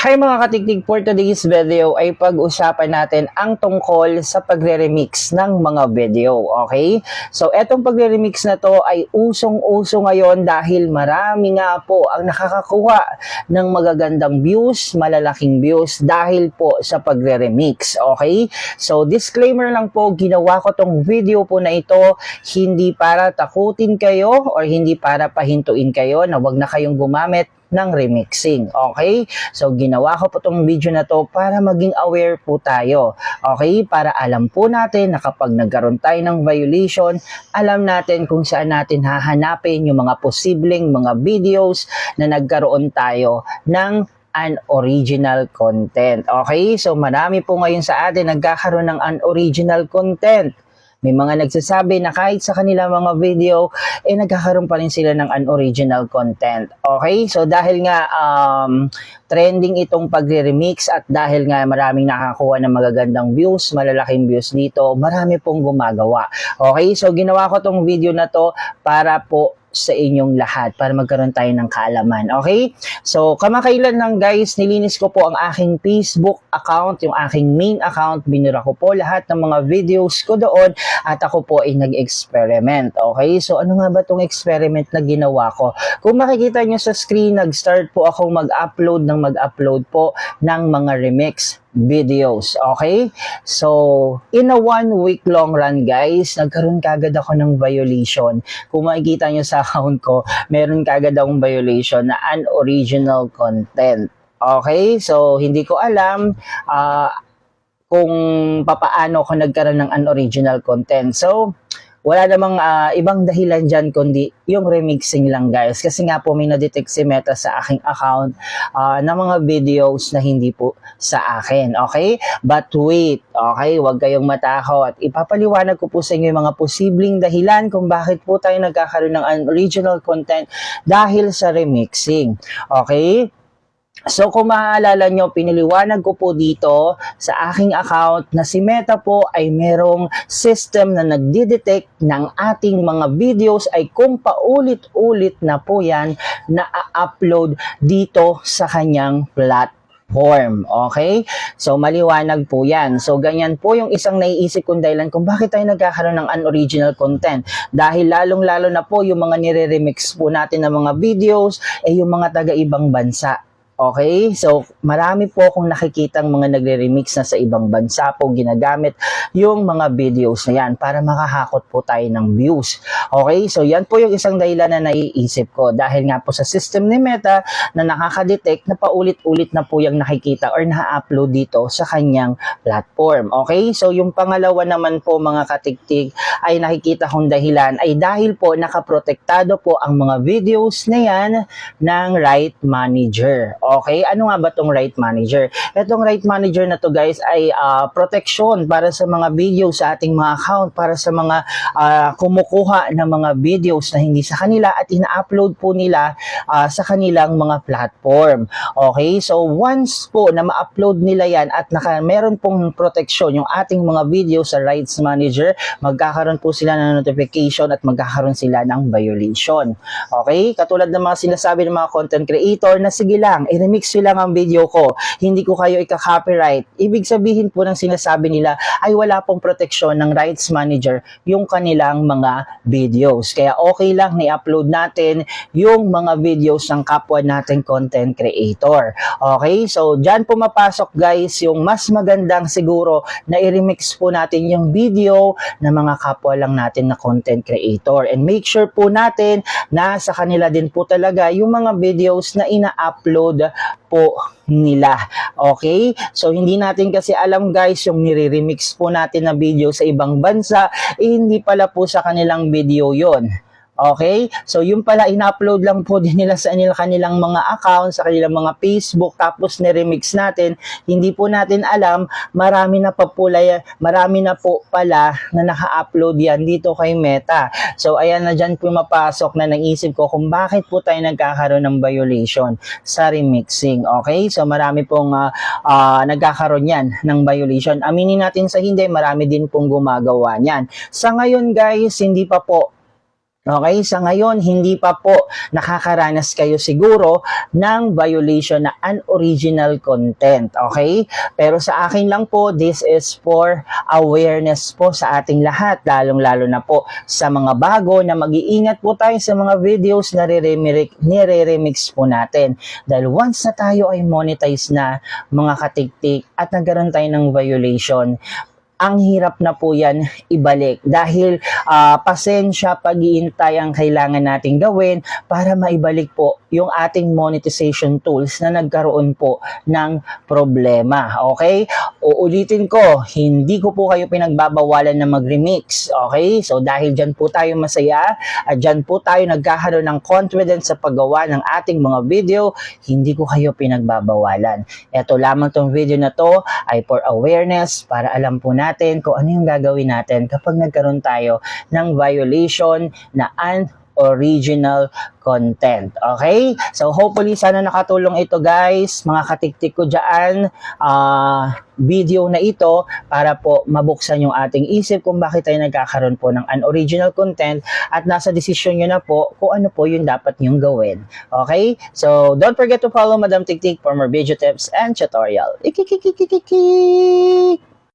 Hi mga katiktik, for today's video ay pag-usapan natin ang tungkol sa pagre-remix ng mga video, okay? So, etong pagre-remix na to ay usong-uso ngayon dahil marami nga po ang nakakakuha ng magagandang views, malalaking views dahil po sa pagre-remix, okay? So, disclaimer lang po, ginawa ko tong video po na ito hindi para takutin kayo or hindi para pahintuin kayo na wag na kayong gumamit ng remixing. Okay? So, ginawa ko po itong video na to para maging aware po tayo. Okay? Para alam po natin na kapag nagkaroon tayo ng violation, alam natin kung saan natin hahanapin yung mga posibleng mga videos na nagkaroon tayo ng unoriginal content. Okay? So, marami po ngayon sa atin nagkakaroon ng unoriginal content. May mga nagsasabi na kahit sa kanilang mga video, eh nagkakaroon pa rin sila ng unoriginal content. Okay? So dahil nga um, trending itong pagre-remix at dahil nga maraming nakakuha ng magagandang views, malalaking views dito, marami pong gumagawa. Okay? So ginawa ko tong video na to para po sa inyong lahat para magkaroon tayo ng kaalaman. Okay? So, kamakailan lang guys, nilinis ko po ang aking Facebook account, yung aking main account. Binura ko po lahat ng mga videos ko doon at ako po ay nag-experiment. Okay? So, ano nga ba itong experiment na ginawa ko? Kung makikita nyo sa screen, nag-start po ako mag-upload ng mag-upload po ng mga remix videos. Okay? So, in a one week long run, guys, nagkaroon kagad ako ng violation. Kung makikita nyo sa account ko, meron kagad akong violation na unoriginal content. Okay? So, hindi ko alam ah, kung papaano ako nagkaroon ng unoriginal content. So, wala namang ah, ibang dahilan dyan kundi yung remixing lang guys. Kasi nga po may na-detect si Meta sa aking account ah, ng mga videos na hindi po sa akin. Okay? But wait, okay? Huwag kayong matakot. Ipapaliwanag ko po sa inyo yung mga posibleng dahilan kung bakit po tayo nagkakaroon ng original content dahil sa remixing. Okay? So kung maaalala nyo, piniliwanag ko po dito sa aking account na si Meta po ay merong system na nagdi-detect ng ating mga videos ay kung paulit-ulit na po yan na upload dito sa kanyang platform. Okay? So, maliwanag po yan. So, ganyan po yung isang naiisip kong dahilan kung bakit tayo nagkakaroon ng unoriginal content. Dahil lalong-lalo na po yung mga nire-remix po natin ng mga videos, eh yung mga taga-ibang bansa. Okay? So, marami po akong nakikitang mga nagre-remix na sa ibang bansa po ginagamit yung mga videos na yan para makahakot po tayo ng views. Okay? So, yan po yung isang dahilan na naiisip ko dahil nga po sa system ni Meta na nakaka-detect na paulit-ulit na po yung nakikita or na-upload dito sa kanyang platform. Okay? So, yung pangalawa naman po mga katiktik ay nakikita kong dahilan ay dahil po nakaprotektado po ang mga videos na yan ng right manager. Okay? Ano nga ba tong right manager? Itong right manager na to guys ay ah, protection para sa mga video sa ating mga account, para sa mga ah, kumukuha ng mga videos na hindi sa kanila at ina-upload po nila ah, sa kanilang mga platform. Okay? So once po na ma-upload nila yan at naka, meron pong protection yung ating mga video sa rights manager, magkakaroon po sila ng notification at magkakaroon sila ng violation. Okay? Katulad ng mga sinasabi ng mga content creator na sige lang, i-remix nyo lang ang video ko. Hindi ko kayo ika-copyright. Ibig sabihin po ng sinasabi nila ay wala pong proteksyon ng rights manager yung kanilang mga videos. Kaya okay lang ni-upload natin yung mga videos ng kapwa nating content creator. Okay? So, dyan pumapasok guys yung mas magandang siguro na i-remix po natin yung video ng mga kapwa lang natin na content creator. And make sure po natin na sa kanila din po talaga yung mga videos na ina-upload po nila. Okay? So, hindi natin kasi alam guys, yung nire-remix po natin na video sa ibang bansa, eh, hindi pala po sa kanilang video yon Okay? So, yung pala, in-upload lang po din nila sa nila kanilang mga accounts, sa kanilang mga Facebook, tapos ni-remix natin. Hindi po natin alam, marami na pa po, marami na po pala na naka-upload yan dito kay Meta. So, ayan na dyan pumapasok na naisip ko kung bakit po tayo nagkakaroon ng violation sa remixing. Okay? So, marami pong ah, ah, nagkakaroon yan ng violation. Aminin natin sa hindi, marami din pong gumagawa niyan. Sa ngayon guys, hindi pa po Okay, sa ngayon, hindi pa po nakakaranas kayo siguro ng violation na unoriginal content. Okay? Pero sa akin lang po, this is for awareness po sa ating lahat, lalong-lalo na po sa mga bago na mag-iingat po tayo sa mga videos na nire-remix, po natin. Dahil once na tayo ay monetize na mga katiktik at nagkaroon tayo ng violation, ang hirap na po yan ibalik dahil ah, pasensya pag-iintay ang kailangan nating gawin para maibalik po yung ating monetization tools na nagkaroon po ng problema. Okay? Uulitin ko, hindi ko po kayo pinagbabawalan na mag-remix. Okay? So dahil dyan po tayo masaya at dyan po tayo nagkakaroon ng confidence sa paggawa ng ating mga video, hindi ko kayo pinagbabawalan. Ito lamang tong video na to ay for awareness para alam po natin kung ano yung gagawin natin kapag nagkaroon tayo ng violation na unoriginal content. Okay? So hopefully sana nakatulong ito guys, mga katiktik ko dyan, ah, video na ito para po mabuksan yung ating isip kung bakit tayo nagkakaroon po ng unoriginal content at nasa desisyon nyo na po kung ano po yung dapat nyong gawin. Okay? So don't forget to follow Madam Tiktik for more video tips and tutorial. Ikikikikikik!